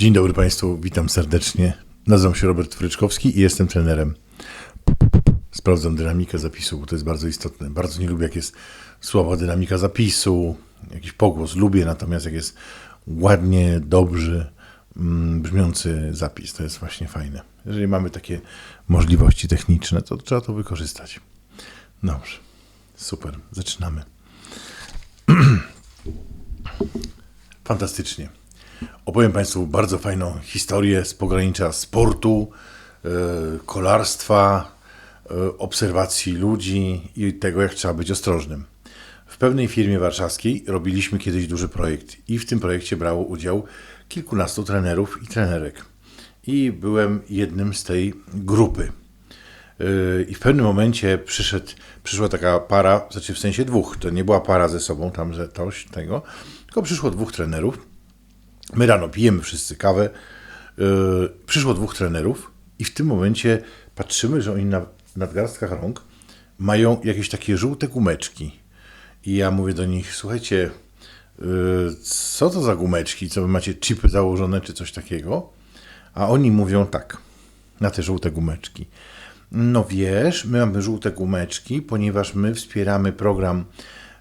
Dzień dobry Państwu, witam serdecznie. Nazywam się Robert Fryczkowski i jestem trenerem. Sprawdzam dynamikę zapisu, bo to jest bardzo istotne. Bardzo nie lubię, jak jest słaba dynamika zapisu, jakiś pogłos. Lubię natomiast, jak jest ładnie, dobrze mm, brzmiący zapis. To jest właśnie fajne. Jeżeli mamy takie możliwości techniczne, to trzeba to wykorzystać. Dobrze, super, zaczynamy. Fantastycznie. Opowiem Państwu bardzo fajną historię z pogranicza sportu, e, kolarstwa, e, obserwacji ludzi i tego, jak trzeba być ostrożnym. W pewnej firmie warszawskiej robiliśmy kiedyś duży projekt i w tym projekcie brało udział kilkunastu trenerów i trenerek. I byłem jednym z tej grupy. Yy, I w pewnym momencie przyszedł, przyszła taka para, znaczy w sensie dwóch, to nie była para ze sobą, tam, że coś tego, tylko przyszło dwóch trenerów. My rano pijemy wszyscy kawę. Yy, przyszło dwóch trenerów i w tym momencie patrzymy, że oni na nadgarstkach rąk mają jakieś takie żółte gumeczki. I ja mówię do nich, słuchajcie, yy, co to za gumeczki? Co wy macie chipy założone czy coś takiego? A oni mówią tak, na te żółte gumeczki. No wiesz, my mamy żółte gumeczki, ponieważ my wspieramy program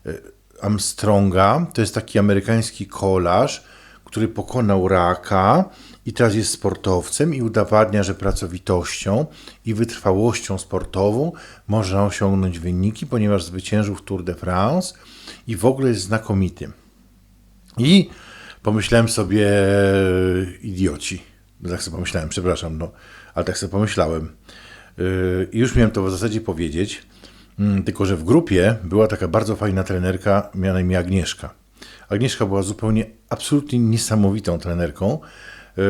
y, Armstronga. To jest taki amerykański kolarz, który pokonał raka i teraz jest sportowcem i udowadnia, że pracowitością i wytrwałością sportową można osiągnąć wyniki, ponieważ zwyciężył w Tour de France i w ogóle jest znakomity. I pomyślałem sobie, idioci. Tak sobie pomyślałem, przepraszam, no, ale tak sobie pomyślałem. Yy, I już miałem to w zasadzie powiedzieć, mm, tylko że w grupie była taka bardzo fajna trenerka, imię Agnieszka. Agnieszka była zupełnie, absolutnie niesamowitą trenerką. Yy,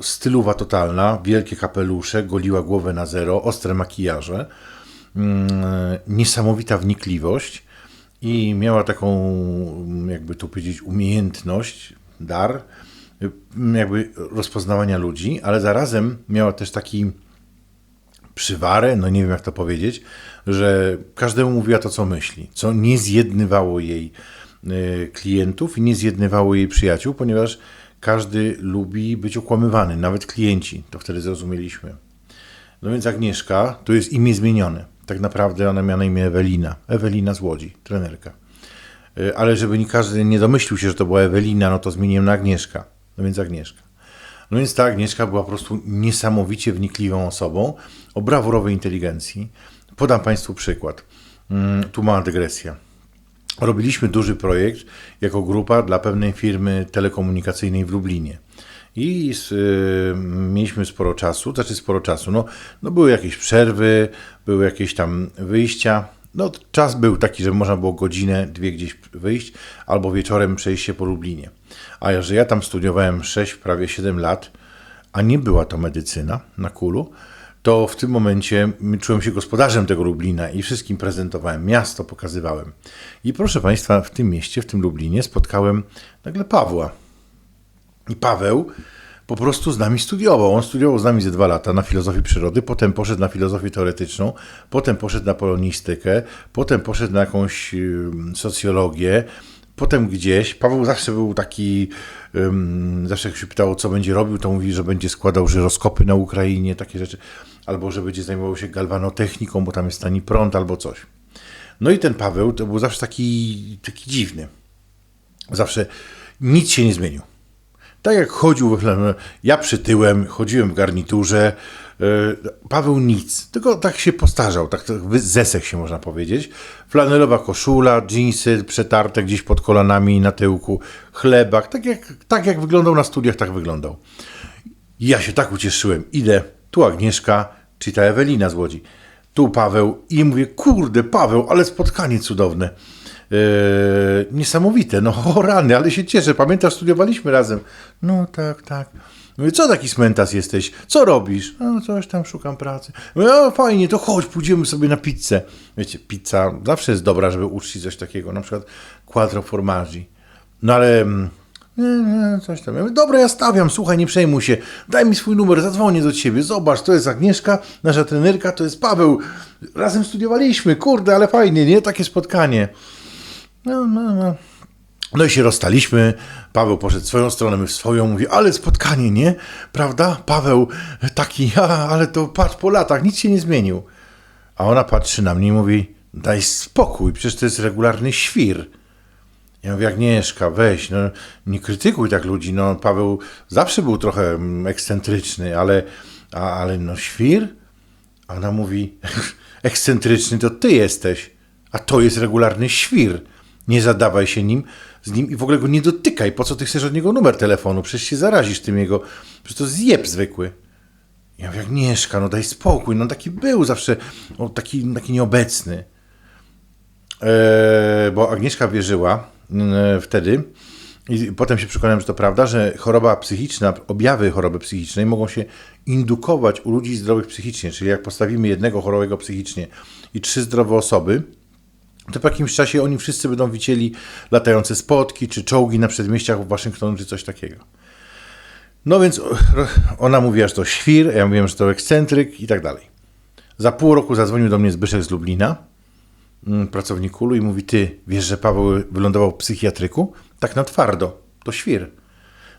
Stylowa totalna, wielkie kapelusze, goliła głowę na zero, ostre makijaże, yy, niesamowita wnikliwość i miała taką, jakby tu powiedzieć, umiejętność, dar, jakby rozpoznawania ludzi, ale zarazem miała też taki przywarę, no nie wiem jak to powiedzieć, że każdemu mówiła to, co myśli, co nie zjednywało jej klientów i nie zjednywało jej przyjaciół, ponieważ każdy lubi być okłamywany, nawet klienci, to wtedy zrozumieliśmy. No więc Agnieszka, to jest imię zmienione. Tak naprawdę ona miała na imię Ewelina. Ewelina z Łodzi, trenerka. Y, Ale żeby nie każdy nie domyślił się, że to była Ewelina, no to zmieniłem na Agnieszka. No więc Agnieszka. No więc ta Agnieszka była po prostu niesamowicie wnikliwą osobą o brawurowej inteligencji. Podam Państwu przykład. Mm, Tu mała dygresja. Robiliśmy duży projekt jako grupa dla pewnej firmy telekomunikacyjnej w Lublinie. I z, y, mieliśmy sporo czasu, znaczy sporo czasu. No, no były jakieś przerwy, były jakieś tam wyjścia. No, czas był taki, że można było godzinę, dwie gdzieś wyjść, albo wieczorem przejść się po Lublinie. A że ja tam studiowałem 6, prawie 7 lat, a nie była to medycyna na kulu, to w tym momencie czułem się gospodarzem tego Lublina i wszystkim prezentowałem, miasto pokazywałem. I proszę Państwa, w tym mieście, w tym Lublinie spotkałem nagle Pawła. I Paweł po prostu z nami studiował. On studiował z nami ze dwa lata na filozofii przyrody, potem poszedł na filozofię teoretyczną, potem poszedł na polonistykę, potem poszedł na jakąś socjologię, potem gdzieś. Paweł zawsze był taki, ym, zawsze jak się pytało, co będzie robił, to mówi, że będzie składał żyroskopy na Ukrainie, takie rzeczy, albo że będzie zajmował się galwanotechniką, bo tam jest tani prąd, albo coś. No i ten Paweł to był zawsze taki, taki dziwny. Zawsze nic się nie zmienił. Tak jak chodził, ja przytyłem, chodziłem w garniturze, e, Paweł nic, tylko tak się postarzał, tak, zesek się można powiedzieć. Flanelowa koszula, dżinsy przetarte gdzieś pod kolanami na tyłku, chlebak, tak jak, tak jak wyglądał na studiach, tak wyglądał. Ja się tak ucieszyłem, idę, tu Agnieszka, czy ta Ewelina z Łodzi, tu Paweł i mówię, kurde Paweł, ale spotkanie cudowne. Eee, niesamowite, no o rany, ale się cieszę. Pamiętasz, studiowaliśmy razem. No tak, tak. Mówię, co taki cmentas jesteś? Co robisz? No coś tam, szukam pracy. Mówię, no fajnie, to chodź, pójdziemy sobie na pizzę. Wiecie, pizza zawsze jest dobra, żeby uczcić coś takiego, na przykład quattro formaggi. No ale... coś tam. Ja mówię, Dobra, ja stawiam, słuchaj, nie przejmuj się. Daj mi swój numer, zadzwonię do ciebie. Zobacz, to jest Agnieszka, nasza trenerka, to jest Paweł. Razem studiowaliśmy, kurde, ale fajnie, nie? Takie spotkanie. No, no, no. No i się rozstaliśmy. Paweł poszedł swoją stronę, my w swoją. Mówi, ale spotkanie, nie? Prawda? Paweł taki, a, ale to patrz po latach, nic się nie zmienił. A ona patrzy na mnie i mówi, daj spokój, przecież to jest regularny świr. Ja mówię, Agnieszka, weź, no, nie krytykuj tak ludzi. No, Paweł zawsze był trochę mm, ekscentryczny, ale, a, ale no świr? A ona mówi, ekscentryczny to ty jesteś, a to jest regularny świr. Nie zadawaj się nim, z nim i w ogóle go nie dotykaj. Po co ty chcesz od niego numer telefonu? Przecież się zarazisz tym jego, przecież to zjeb zwykły. Ja mówię, Agnieszka, no daj spokój, no taki był zawsze, o, taki, taki nieobecny. Eee, bo Agnieszka wierzyła wtedy i potem się przekonałem, że to prawda, że choroba psychiczna, objawy choroby psychicznej mogą się indukować u ludzi zdrowych psychicznie, czyli jak postawimy jednego chorowego psychicznie i trzy zdrowe osoby, to po jakimś czasie oni wszyscy będą widzieli latające spotki, czy czołgi na przedmieściach Waszyngtonu, czy coś takiego. No więc ona mówiła, że to świr, ja mówiłem, że to ekscentryk i tak dalej. Za pół roku zadzwonił do mnie Zbyszek z Lublina, pracownik Kulu i mówi, ty wiesz, że Paweł wylądował w psychiatryku? Tak na twardo, to świr.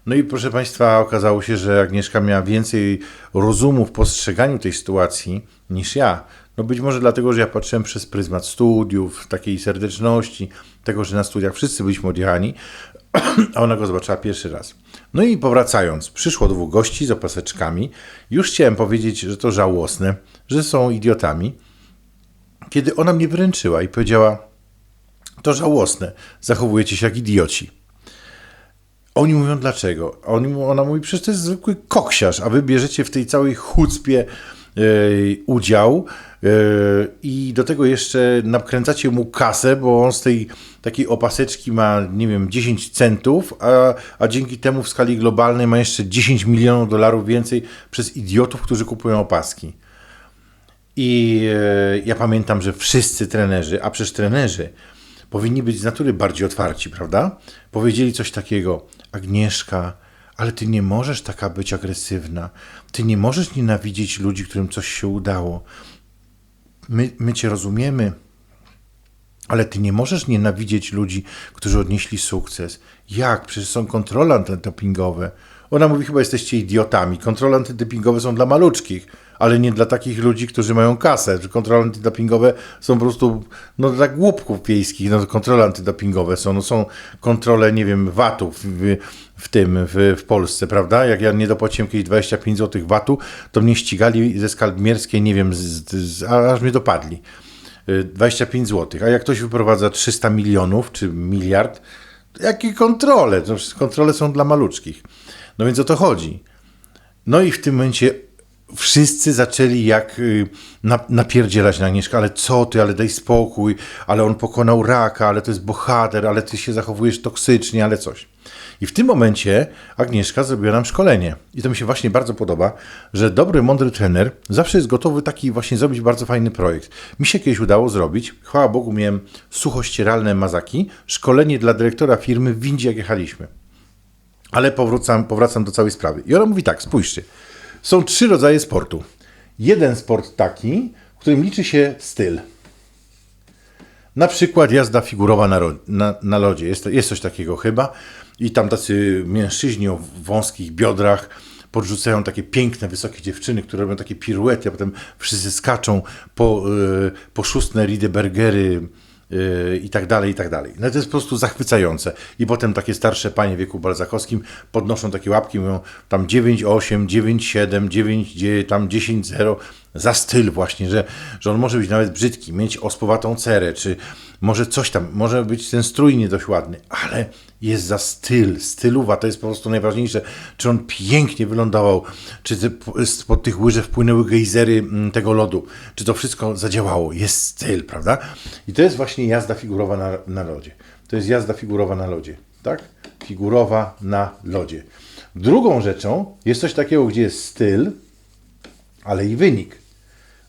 No i proszę Państwa, okazało się, że Agnieszka miała więcej rozumu w postrzeganiu tej sytuacji niż ja. No być może dlatego, że ja patrzyłem przez pryzmat studiów, takiej serdeczności, tego, że na studiach wszyscy byliśmy odjechani, a ona go zobaczyła pierwszy raz. No i powracając, przyszło dwóch gości z opaseczkami. Już chciałem powiedzieć, że to żałosne, że są idiotami, kiedy ona mnie wręczyła i powiedziała, to żałosne, zachowujecie się jak idioci. Oni mówią dlaczego? Oni, ona mówi, przecież to jest zwykły koksiarz, a wy bierzecie w tej całej chucpie yy, udział yy, i do tego jeszcze nakręcacie mu kasę, bo on z tej takiej opaseczki ma, nie wiem, 10 centów, a, a dzięki temu w skali globalnej ma jeszcze 10 milionów dolarów więcej przez idiotów, którzy kupują opaski. I yy, ja pamiętam, że wszyscy trenerzy, a przecież trenerzy powinni być z natury bardziej otwarci, prawda? Powiedzieli coś takiego, Agnieszka, ale ty nie możesz taka być agresywna. Ty nie możesz nienawidzieć ludzi, którym coś się udało. My, my cię rozumiemy, ale ty nie możesz nienawidzieć ludzi, którzy odnieśli sukces. Jak? Przecież są kontrole antydopingowe. Ona mówi, chyba jesteście idiotami. Kontrole antydopingowe są dla maluczkich ale nie dla takich ludzi, którzy mają kasę. Kontrole antydopingowe są po prostu no, dla głupków wiejskich. No, kontrole antydopingowe są, no, są kontrole, nie wiem, VAT-ów w, w tym, w, w Polsce, prawda? Jak ja nie dopłaciłem kiedyś 25 zł VAT-u, to mnie ścigali ze skalbmierskiej, nie wiem, z, z, aż mnie dopadli. 25 zł. A jak ktoś wyprowadza 300 milionów czy miliard, jakie kontrole? Kontrole są dla maluczkich. No więc o to chodzi. No i w tym momencie wszyscy zaczęli jak y, napierdzielać na Agnieszkę, ale co ty, ale daj spokój, ale on pokonał raka, ale to jest bohater, ale ty się zachowujesz toksycznie, ale coś. I w tym momencie Agnieszka zrobiła nam szkolenie. I to mi się właśnie bardzo podoba, że dobry, mądry trener zawsze jest gotowy taki właśnie zrobić bardzo fajny projekt. Mi się kiedyś udało zrobić, chwała Bogu miałem suchościeralne mazaki, szkolenie dla dyrektora firmy w windzie jak jechaliśmy. Ale powracam, powracam do całej sprawy. I ona mówi tak, spójrzcie, są trzy rodzaje sportu. Jeden sport taki, w którym liczy się styl. Na przykład jazda figurowa na, na, na lodzie. Jest, jest coś takiego chyba. I tam tacy mężczyźni o wąskich biodrach podrzucają takie piękne, wysokie dziewczyny, które robią takie piruety, a potem wszyscy skaczą po, yy, po szóstne Ridebergery, i tak dalej, i tak dalej. No to jest po prostu zachwycające. I potem takie starsze panie w wieku balzakowskim podnoszą takie łapki, mówią tam 9, 8, 9, 7, 9, tam 10, 0 za styl właśnie, że, że on może być nawet brzydki, mieć ospowatą cerę, czy może coś tam, może być ten strój nie dość ładny, ale jest za styl, styluwa, to jest po prostu najważniejsze, czy on pięknie wylądował, czy spod tych łyżew wpłynęły gejzery mm, tego lodu, czy to wszystko zadziałało, jest styl, prawda? I to jest właśnie jazda figurowa na, na lodzie. To jest jazda figurowa na lodzie, tak? Figurowa na lodzie. Drugą rzeczą jest coś takiego, gdzie jest styl, ale i wynik.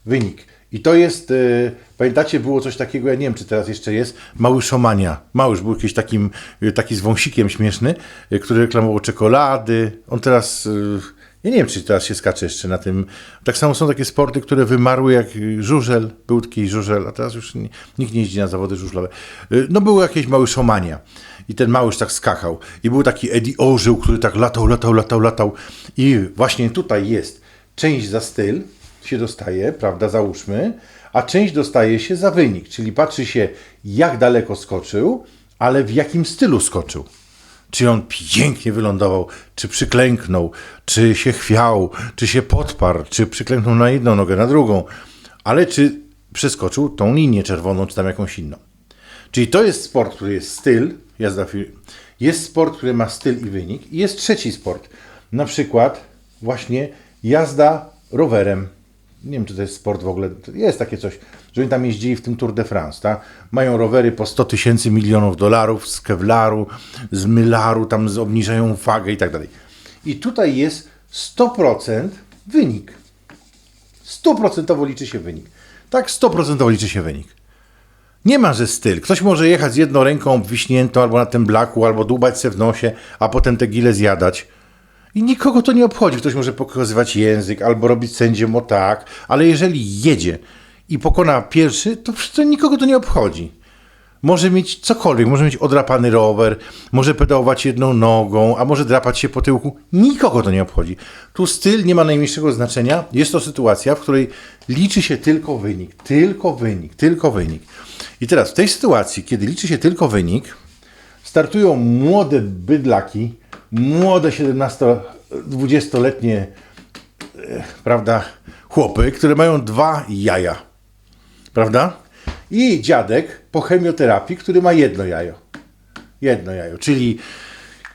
Wynik. I to jest, yy, pamiętacie, było coś takiego, ja nie wiem, czy teraz jeszcze jest, Mały Szomania. Małyż był jakiś takim, yy, taki z wąsikiem śmieszny, yy, który reklamował czekolady. On teraz Ja nie wiem, czy teraz się skacze jeszcze na tym. Tak samo są takie sporty, które wymarły jak żużel. Był taki żużel, a teraz już nie, nikt nie jeździ na zawody żużlowe. Y, No był jakiś mały szomania. I ten małyż tak skakał. I był taki Eddie Orzeł, który tak latał, latał, latał, latał. I właśnie tutaj jest część za styl się dostaje, prawda, załóżmy, a część dostaje się za wynik. Czyli patrzy się, jak daleko skoczył, ale w jakim stylu skoczył. Czy on pięknie wylądował, czy przyklęknął, czy się chwiał, czy się podparł, czy przyklęknął na jedną nogę, na drugą, ale czy przeskoczył tą linię czerwoną, czy tam jakąś inną. Czyli to jest sport, który jest styl, jazda jest sport, który ma styl i wynik i jest trzeci sport, na przykład właśnie jazda rowerem. Nie wiem, czy to jest sport w ogóle, jest takie coś, że oni tam jeździli w tym Tour de France, tak? Mają rowery po 100 tysięcy milionów dolarów z kevlaru, z mylaru, tam z- obniżają wagę i tak dalej. I tutaj jest 100% wynik. 100% liczy się wynik. Tak, 100% liczy się wynik. Nie ma, że styl. Ktoś może jechać z jedną ręką obwiśniętą albo na tym blaku, albo dłubać se w nosie, a potem te gile zjadać. I nikogo to nie obchodzi. Ktoś może pokazywać język albo robić sędziemu tak, ale jeżeli jedzie i pokona pierwszy, to to nikogo to nie obchodzi. Może mieć cokolwiek, może mieć odrapany rower, może pedałować jedną nogą, a może drapać się po tyłku. Nikogo to nie obchodzi. Tu styl nie ma najmniejszego znaczenia. Jest to sytuacja, w której liczy się tylko wynik. Tylko wynik, tylko wynik. I teraz w tej sytuacji, kiedy liczy się tylko wynik, startują młode bydlaki, młode 17-20-letnie e, prawda, chłopy, które mają dwa jaja. Prawda? I dziadek po chemioterapii, który ma jedno jajo. Jedno jajo, czyli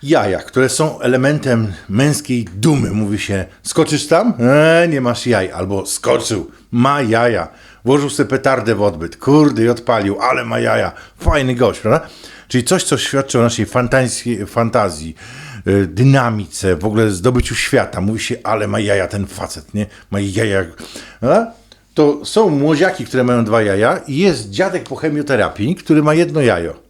jaja, które są elementem męskiej dumy. Mówi się, skoczysz tam? Eee, nie masz jaj. Albo skoczył, ma jaja. Włożył sobie petardę w odbyt. Kurde, i odpalił, ale ma jaja. Fajny gość, prawda? Czyli coś, co świadczy o naszej fantazji, fantazji dynamice, w ogóle zdobyciu świata. Mówi się, ale ma jaja ten facet, nie? Ma jaja. Prawda? To są młodziaki, które mają dwa jaja i jest dziadek po chemioterapii, który ma jedno jajo.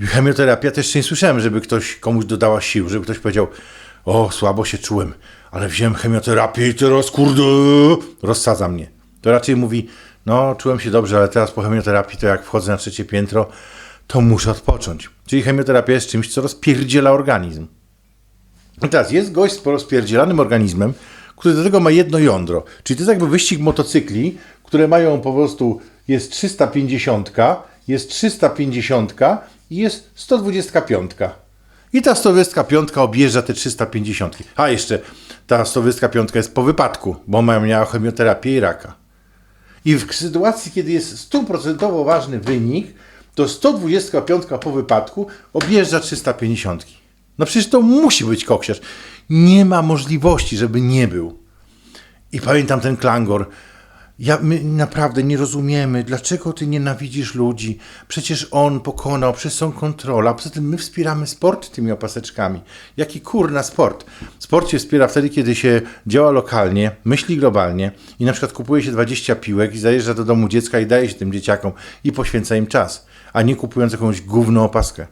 Chemioterapia też nie słyszałem, żeby ktoś komuś dodała sił, żeby ktoś powiedział, o, słabo się czułem, ale wziąłem chemioterapię i teraz, kurde, rozsadza mnie. To raczej mówi, no, czułem się dobrze, ale teraz po chemioterapii, to jak wchodzę na trzecie piętro, to muszę odpocząć. Czyli chemioterapia jest czymś, co rozpierdziela organizm. I teraz jest gość z rozpierdzielanym organizmem, który do tego ma jedno jądro. Czyli to jest jakby wyścig motocykli, które mają po prostu, jest 350, jest 350 i jest 125. I ta 125 objeżdża te 350. A jeszcze ta 125 jest po wypadku, bo ma- miała chemioterapię i raka. I w sytuacji, kiedy jest stuprocentowo ważny wynik, to 125 po wypadku objeżdża 350. No przecież to musi być koksiarz. Nie ma możliwości, żeby nie był. I pamiętam ten klangor. Ja, my naprawdę nie rozumiemy, dlaczego ty nienawidzisz ludzi. Przecież on pokonał, przecież są kontrola. Poza tym my wspieramy sport tymi opaseczkami. Jaki kurna sport? Sport się wspiera wtedy, kiedy się działa lokalnie, myśli globalnie i na przykład kupuje się 20 piłek i zajeżdża do domu dziecka i daje się tym dzieciakom i poświęca im czas, a nie kupując jakąś gówną opaskę.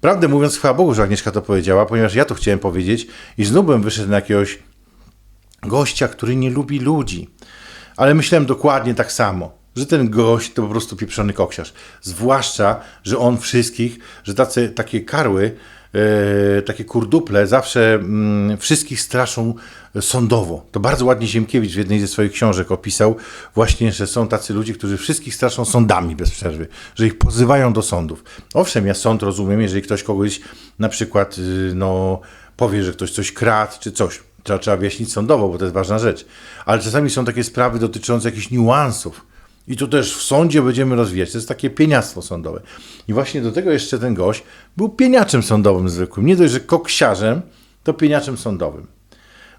Prawdę mówiąc, chwała Bogu, że Agnieszka to powiedziała, ponieważ ja to chciałem powiedzieć i znów bym wyszedł na jakiegoś gościa, który nie lubi ludzi. Ale myślałem dokładnie tak samo, że ten gość to po prostu pieprzony koksiarz. Zwłaszcza, że on wszystkich, że tacy, takie karły, e, takie kurduple zawsze mm, wszystkich straszą sądowo. To bardzo ładnie Ziemkiewicz w jednej ze swoich książek opisał właśnie, że są tacy ludzie, którzy wszystkich straszą sądami bez przerwy, że ich pozywają do sądów. Owszem, ja sąd rozumiem, jeżeli ktoś kogoś na przykład y, no, powie, że ktoś coś kradł czy coś. Trzeba, trzeba wyjaśnić sądowo, bo to jest ważna rzecz. Ale czasami są takie sprawy dotyczące jakichś niuansów. I to też w sądzie będziemy rozwijać. To jest takie pieniactwo sądowe. I właśnie do tego jeszcze ten gość był pieniaczem sądowym zwykłym. Nie dość, że koksiarzem, to pieniaczem sądowym.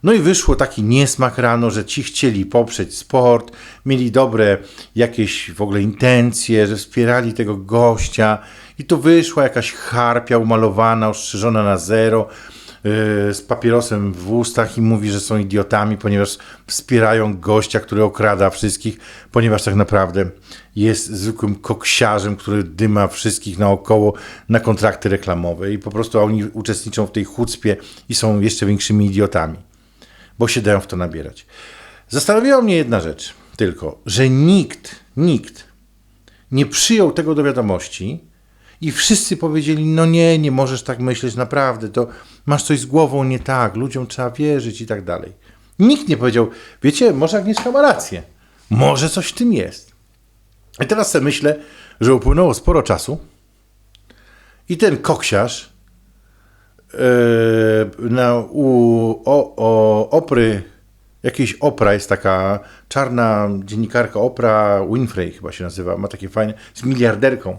No i wyszło taki niesmak rano, że ci chcieli poprzeć sport, mieli dobre jakieś w ogóle intencje, że wspierali tego gościa i to wyszła jakaś harpia umalowana, ostrzyżona na zero, z papierosem w ustach i mówi, że są idiotami, ponieważ wspierają gościa, który okrada wszystkich, ponieważ tak naprawdę jest zwykłym koksiarzem, który dyma wszystkich naokoło na kontrakty reklamowe i po prostu oni uczestniczą w tej chucpie i są jeszcze większymi idiotami, bo się dają w to nabierać. Zastanowiła mnie jedna rzecz tylko, że nikt, nikt nie przyjął tego do wiadomości i wszyscy powiedzieli, no nie, nie możesz tak myśleć, naprawdę, to masz coś z głową nie tak, ludziom trzeba wierzyć i tak dalej. Nikt nie powiedział, wiecie, może Agnieszka ma rację, może coś w tym jest. I teraz sobie myślę, że upłynęło sporo czasu i ten koksiarz yy, na, u o, o, opry, jakiejś opra jest taka czarna dziennikarka, opra Winfrey chyba się nazywa, ma takie fajne, z miliarderką,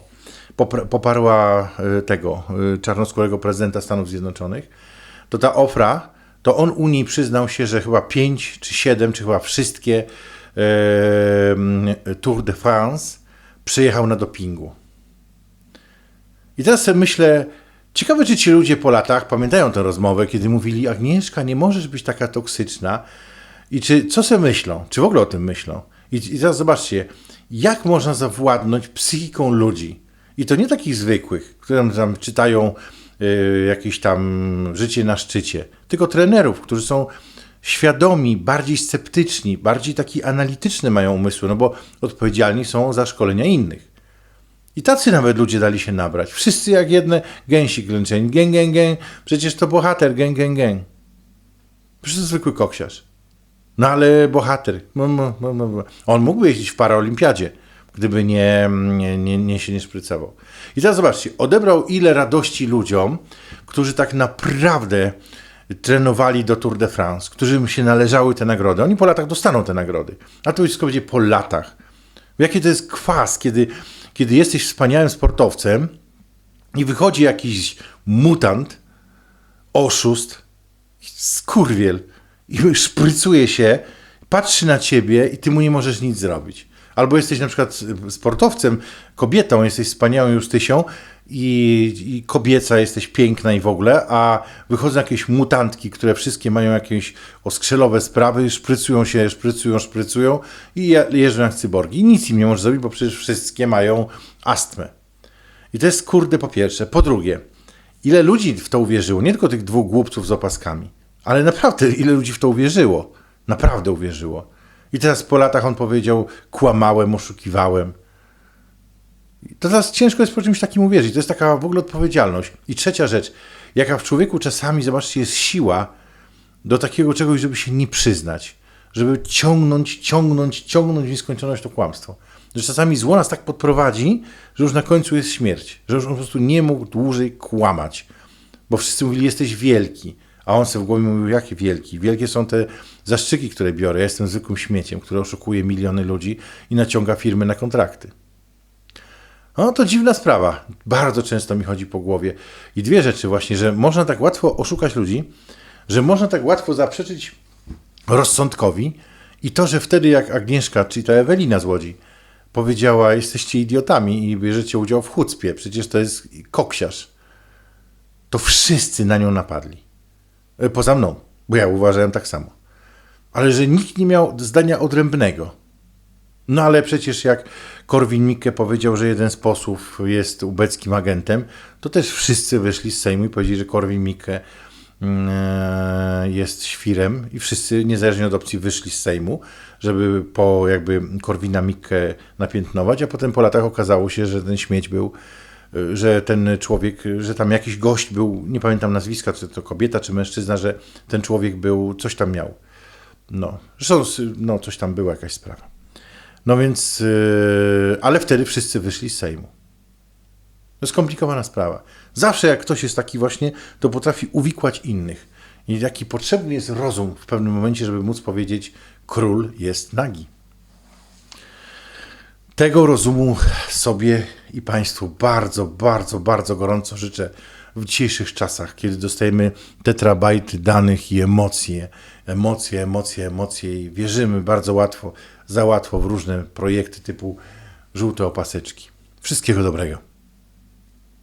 poparła y, tego y, czarnoskórego prezydenta Stanów Zjednoczonych, to ta Ofra, to on u niej przyznał się, że chyba pięć czy siedem, czy chyba wszystkie e, Tour de France przyjechał na dopingu. I teraz sobie myślę, ciekawe czy ci ludzie po latach pamiętają tę rozmowę, kiedy mówili Agnieszka, nie możesz być taka toksyczna. I czy, co sobie myślą? Czy w ogóle o tym myślą? I, i teraz zobaczcie, jak można zawładnąć psychiką ludzi. I to nie takich zwykłych, które tam czytają y, jakieś tam życie na szczycie, tylko trenerów, którzy są świadomi, bardziej sceptyczni, bardziej taki analityczny mają umysły, no bo odpowiedzialni są za szkolenia innych. I tacy nawet ludzie dali się nabrać. Wszyscy jak jedne gęsi klęczeni. Gęg, gęg, gęg. Przecież to bohater, gęg, gęg, gęg. Przecież to zwykły koksiarz. No ale bohater. On mógłby jeździć w paraolimpiadzie, gdyby nie, nie, nie, nie się nie szprycował. I teraz zobaczcie, odebrał ile radości ludziom, którzy tak naprawdę trenowali do Tour de France, którym się należały te nagrody. Oni po latach dostaną te nagrody. A to wszystko będzie po latach. Jaki to jest kwas, kiedy, kiedy jesteś wspaniałym sportowcem i wychodzi jakiś mutant, oszust, skurwiel i szprycuje się, patrzy na ciebie i ty mu nie możesz nic zrobić. Albo jesteś na przykład sportowcem, kobietą, jesteś wspaniałą Justysią i, i kobieca, jesteś piękna i w ogóle, a wychodzą jakieś mutantki, które wszystkie mają jakieś oskrzelowe sprawy, szprycują się, szprycują, szprycują i je- jeżdżą jak cyborgi. I nic im nie możesz zrobić, bo przecież wszystkie mają astmę. I to jest kurde po pierwsze. Po drugie, ile ludzi w to uwierzyło? Nie tylko tych dwóch głupców z opaskami, ale naprawdę ile ludzi w to uwierzyło. Naprawdę uwierzyło. I teraz po latach on powiedział, kłamałem, oszukiwałem. To teraz ciężko jest po czymś takim uwierzyć. To jest taka w ogóle odpowiedzialność. I trzecia rzecz, jaka w człowieku czasami, zobaczcie, jest siła do takiego czegoś, żeby się nie przyznać. Żeby ciągnąć, ciągnąć, ciągnąć w nieskończoność to kłamstwo. Że czasami zło nas tak podprowadzi, że już na końcu jest śmierć. Że już on po prostu nie mógł dłużej kłamać. Bo wszyscy mówili, jesteś wielki. A on sobie w głowie mówił, jakie wielki? Wielkie są te zaszczyki, które biorę. Ja jestem zwykłym śmieciem, który oszukuje miliony ludzi i naciąga firmy na kontrakty. No to dziwna sprawa. Bardzo często mi chodzi po głowie. I dwie rzeczy właśnie, że można tak łatwo oszukać ludzi, że można tak łatwo zaprzeczyć rozsądkowi i to, że wtedy jak Agnieszka, czyli ta Ewelina z Łodzi, powiedziała, jesteście idiotami i bierzecie udział w chucpie, przecież to jest koksiarz, to wszyscy na nią napadli. E, Poza mną, bo ja uważałem tak samo. Ale że nikt nie miał zdania odrębnego. No ale przecież jak Korwin-Mikke powiedział, że jeden z posłów jest ubeckim agentem, to też wszyscy wyszli z Sejmu i powiedzieli, że Korwin-Mikke mm, e, jest świrem i wszyscy, niezależnie od opcji, wyszli z Sejmu, żeby po jakby Korwina Mikke napiętnować, a potem po latach okazało się, że ten śmieć był, że ten człowiek, że tam jakiś gość był, nie pamiętam nazwiska, czy to kobieta, czy mężczyzna, że ten człowiek był, coś tam miał. No, zresztą no, coś tam była jakaś sprawa. No więc, yy, ale wtedy wszyscy wyszli z Sejmu. To skomplikowana sprawa. Zawsze jak ktoś jest taki właśnie, to potrafi uwikłać innych. I jaki potrzebny jest rozum w pewnym momencie, żeby móc powiedzieć, król jest nagi. Tego rozumu sobie i Państwu bardzo, bardzo, bardzo gorąco życzę w dzisiejszych czasach, kiedy dostajemy tetrabajty danych i emocje, emocje, emocje, emocje i wierzymy bardzo łatwo, za łatwo w różne projekty typu żółte opaseczki. Wszystkiego dobrego.